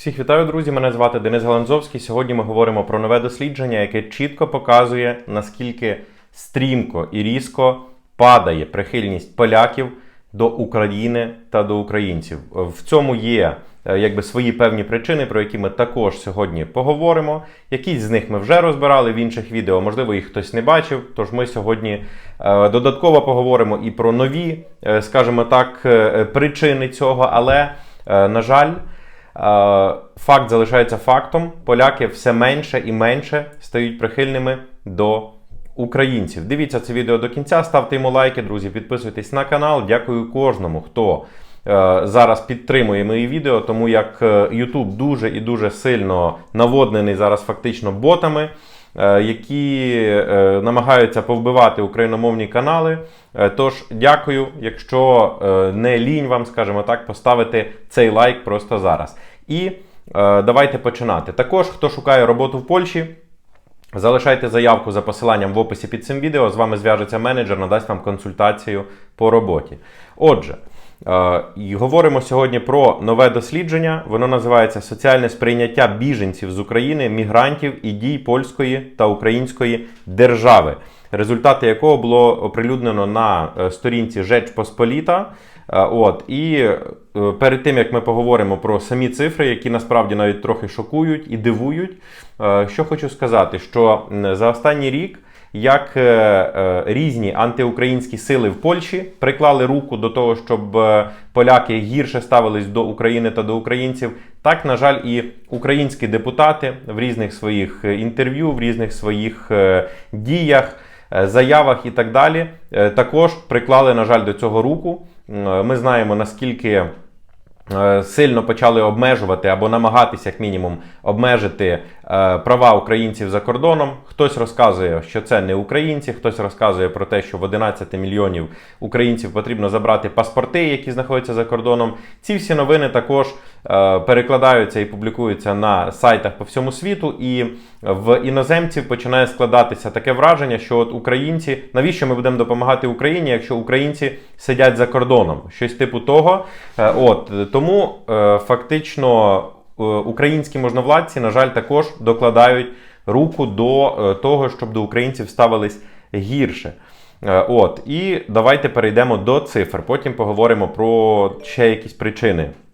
Всіх вітаю, друзі! Мене звати Денис Галанзовський. Сьогодні ми говоримо про нове дослідження, яке чітко показує, наскільки стрімко і різко падає прихильність поляків до України та до українців. В цьому є е, якби свої певні причини, про які ми також сьогодні поговоримо. Якісь з них ми вже розбирали в інших відео, можливо, їх хтось не бачив. Тож ми сьогодні е, додатково поговоримо і про нові, е, скажімо так, причини цього, але, на жаль. Е, Факт залишається фактом. Поляки все менше і менше стають прихильними до українців. Дивіться це відео до кінця, ставте йому лайки, друзі, підписуйтесь на канал. Дякую кожному, хто е, зараз підтримує мої відео, тому як е, YouTube дуже і дуже сильно наводнений зараз фактично ботами. Які намагаються повбивати україномовні канали. Тож дякую, якщо не лінь вам, скажімо так, поставити цей лайк просто зараз. І е, давайте починати. Також, хто шукає роботу в Польщі, залишайте заявку за посиланням в описі під цим відео. З вами зв'яжеться менеджер, надасть вам консультацію по роботі. Отже, і говоримо сьогодні про нове дослідження. Воно називається Соціальне сприйняття біженців з України, мігрантів і дій польської та української держави. Результати якого було оприлюднено на е, сторінці Жеч Посполіта. Е, От і е, перед тим як ми поговоримо про самі цифри, які насправді навіть трохи шокують і дивують, е, що хочу сказати, що за останній рік як е, е, різні антиукраїнські сили в Польщі приклали руку до того, щоб е, поляки гірше ставились до України та до українців, так на жаль, і українські депутати в різних своїх інтерв'ю, в різних своїх діях заявах і так далі, також приклали, на жаль, до цього руку. Ми знаємо наскільки сильно почали обмежувати або намагатися, як мінімум, обмежити е, права українців за кордоном. Хтось розказує, що це не українці, хтось розказує про те, що в 11 мільйонів українців потрібно забрати паспорти, які знаходяться за кордоном. Ці всі новини також е, перекладаються і публікуються на сайтах по всьому світу. І в іноземців починає складатися таке враження, що от українці, навіщо ми будемо допомагати Україні, якщо українці сидять за кордоном? Щось типу того. Е, От е, тому е, фактично е, українські можновладці, на жаль, також докладають руку до е, того, щоб до українців ставились гірше. Е, От, і давайте перейдемо до цифр. Потім поговоримо про ще якісь причини е,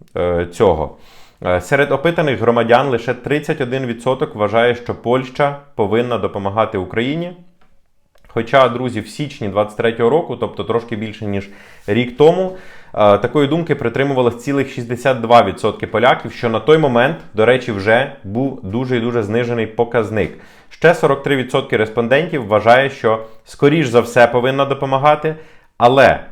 цього. Е, Серед опитаних громадян лише 31% вважає, що Польща повинна допомагати Україні. Хоча, друзі, в січні 23-го року, тобто трошки більше ніж рік тому, е, такої думки притримувалось цілих 62% поляків, що на той момент, до речі, вже був дуже і дуже знижений показник. Ще 43% респондентів вважає, що скоріш за все повинна допомагати, але е,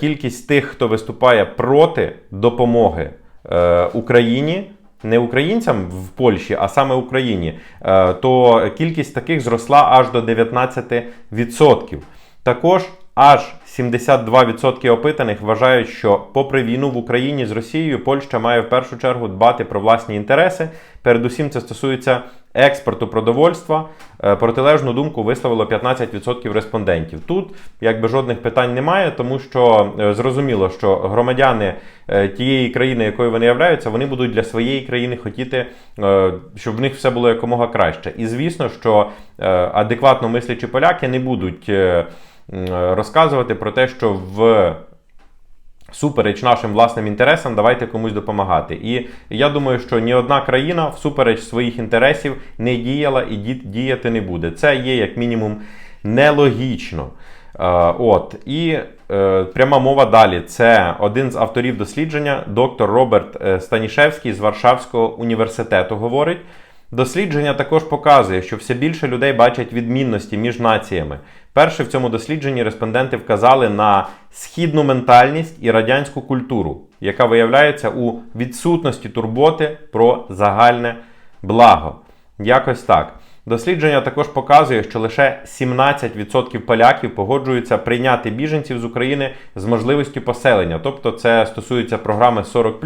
кількість тих, хто виступає проти допомоги е, Україні. Не українцям в Польщі, а саме Україні, е, то кількість таких зросла аж до 19%. Також аж 72% опитаних вважають, що попри війну в Україні з Росією, Польща має в першу чергу дбати про власні інтереси. Передусім, це стосується експорту продовольства. Е, Протилежну думку висловило 15% респондентів. Тут якби жодних питань немає, тому що е, зрозуміло, що громадяни е, тієї країни, якою вони являються, вони будуть для своєї країни хотіти, щоб в них все було якомога краще. І звісно, що адекватно мислячі поляки не будуть розказувати про те, що в Супереч нашим власним інтересам, давайте комусь допомагати. І я думаю, що ні одна країна всупереч своїх інтересів не діяла і діяти не буде. Це є як мінімум нелогічно. Е, От і е, пряма мова далі. Це один з авторів дослідження, доктор Роберт е, Станішевський з Варшавського університету говорить. Дослідження також показує, що все більше людей бачать відмінності між націями. Перше в цьому дослідженні респонденти вказали на східну ментальність і радянську культуру, яка виявляється у відсутності турботи про загальне благо. Якось так. Дослідження також показує, що лише 17% поляків погоджуються прийняти біженців з України з можливістю поселення. Тобто це стосується програми 40.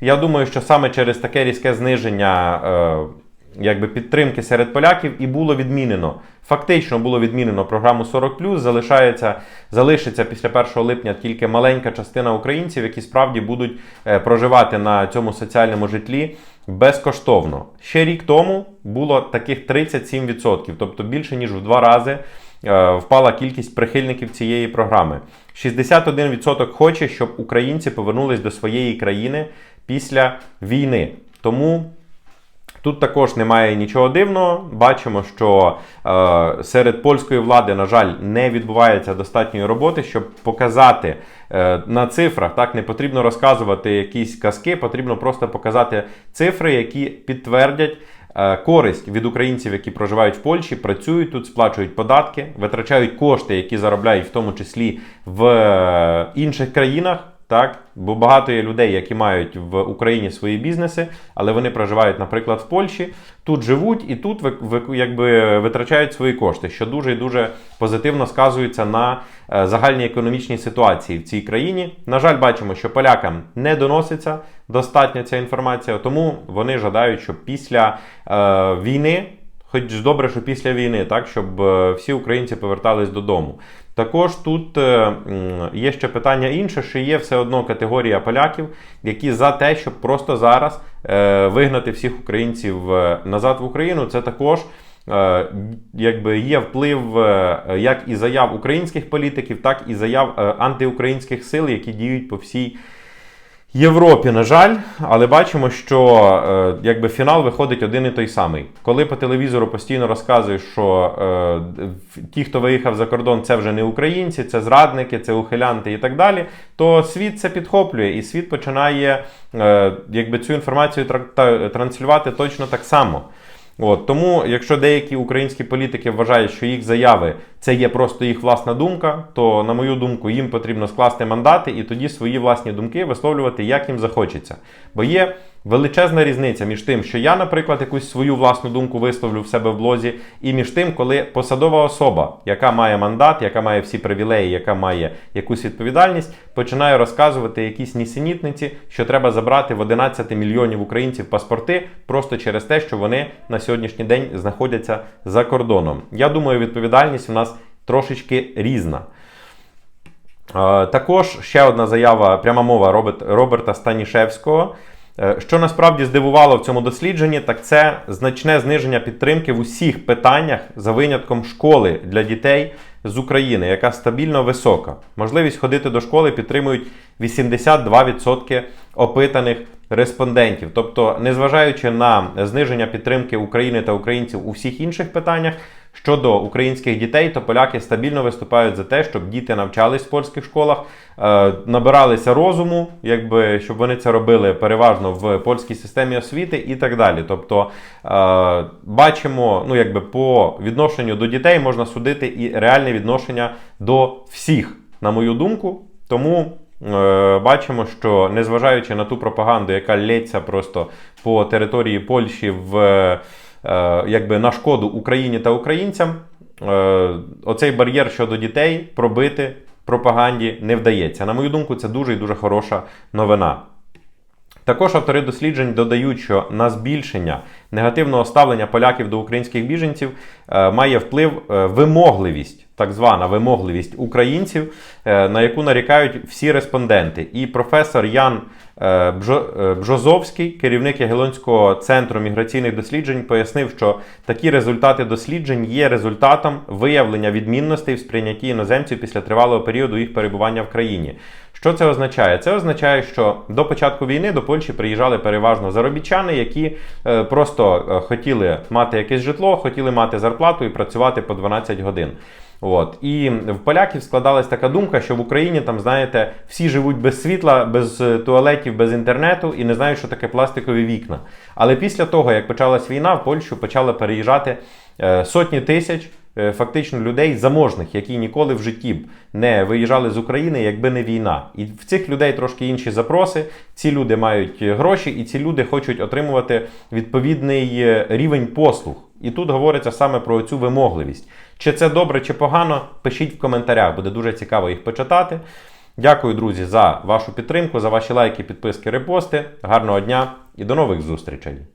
Я думаю, що саме через таке різке зниження е, якби підтримки серед поляків і було відмінено. Фактично було відмінено програму 40+, залишається, залишиться після 1 липня тільки маленька частина українців, які справді будуть е, проживати на цьому соціальному житлі безкоштовно. Ще рік тому було таких 37%, тобто більше ніж в два рази е, впала кількість прихильників цієї програми. 61% хоче, щоб українці повернулись до своєї країни після війни. Тому Тут також немає нічого дивного. Бачимо, що е, серед польської влади, на жаль, не відбувається достатньої роботи, щоб показати е, на цифрах. Так не потрібно розказувати якісь казки, потрібно просто показати цифри, які підтвердять. е, Користь від українців, які проживають в Польщі, працюють тут, сплачують податки, витрачають кошти, які заробляють в тому числі в е, інших країнах. Так, бо багато є людей, які мають в Україні свої бізнеси, але вони проживають, наприклад, в Польщі, тут живуть і тут якби витрачають свої кошти, що дуже і дуже позитивно сказується на е, загальній економічній ситуації в цій країні. На жаль, бачимо, що полякам не доноситься достатньо ця інформація, тому вони жадають, щоб після е, війни. Хоч добре, що після війни, так, щоб е, всі українці повертались додому. Також тут е, є ще питання інше, що є все одно категорія поляків, які за те, щоб просто зараз е, вигнати всіх українців е, назад в Україну. Це також якби є вплив як і заяв українських політиків, так і заяв антиукраїнських сил, які діють по всій Європі, на жаль, але бачимо, що е, якби фінал виходить один і той самий. Коли по телевізору постійно розказують, що е, ті, хто виїхав за кордон, це вже не українці, це зрадники, це ухилянти і так далі, то світ це підхоплює, і світ починає е, якби цю інформацію тра- транслювати точно так само. От, тому, якщо деякі українські політики вважають, що їх заяви це є просто їх власна думка, то, на мою думку, їм потрібно скласти мандати і тоді свої власні думки висловлювати, як їм захочеться. Бо є величезна різниця між тим, що я, наприклад, якусь свою власну думку висловлю в себе в блозі, і між тим, коли посадова особа, яка має мандат, яка має всі привілеї, яка має якусь відповідальність, починає розказувати якісь нісенітниці, що треба забрати в 11 мільйонів українців паспорти просто через те, що вони на сьогоднішній день знаходяться за кордоном. Я думаю, відповідальність у нас трошечки різна. Е, Також ще одна заява, пряма мова Роберт- Роберта Станішевського. Е, Що насправді здивувало в цьому дослідженні, так це значне зниження підтримки в усіх питаннях за винятком школи для дітей з України, яка стабільно висока. Можливість ходити до школи підтримують 82% опитаних респондентів. Тобто, незважаючи на зниження підтримки України та українців у всіх інших питаннях, щодо українських дітей, то поляки стабільно виступають за те, щоб діти навчались в польських школах, е, набиралися розуму, якби щоб вони це робили переважно в польській системі освіти і так далі. Тобто е, бачимо, ну якби по відношенню до дітей можна судити і реальне відношення до всіх, на мою думку. Тому е, бачимо, що незважаючи на ту пропаганду, яка лється просто по території Польщі в якби на шкоду Україні та українцям, е, оцей бар'єр щодо дітей пробити пропаганді не вдається. На мою думку, це дуже і дуже хороша новина. Також автори досліджень додають, що на збільшення негативного ставлення поляків до українських біженців е, має вплив е, вимогливість, так звана вимогливість українців, е, на яку нарікають всі респонденти. І професор Ян е, е, Бжозовський, керівник Ягелонського центру міграційних досліджень, пояснив, що такі результати досліджень є результатом виявлення відмінностей в сприйнятті іноземців після тривалого періоду їх перебування в країні. Що це означає? Це означає, що до початку війни до Польщі приїжджали переважно заробітчани, які е, просто е, хотіли мати якесь житло, хотіли мати зарплату і працювати по 12 годин. От. І в поляків складалась така думка, що в Україні там, знаєте, всі живуть без світла, без е, туалетів, без інтернету і не знають, що таке пластикові вікна. Але після того, як почалась війна, в Польщу почали переїжджати е, сотні тисяч е, фактично людей заможних, які ніколи в житті б не виїжджали з України, якби не війна. І в цих людей трошки інші запроси. Ці люди мають гроші, і ці люди хочуть отримувати відповідний рівень послуг. І тут говориться саме про цю вимогливість. Чи це добре, чи погано, пишіть в коментарях, буде дуже цікаво їх почитати. Дякую, друзі, за вашу підтримку, за ваші лайки, підписки, репости. Гарного дня і до нових зустрічей!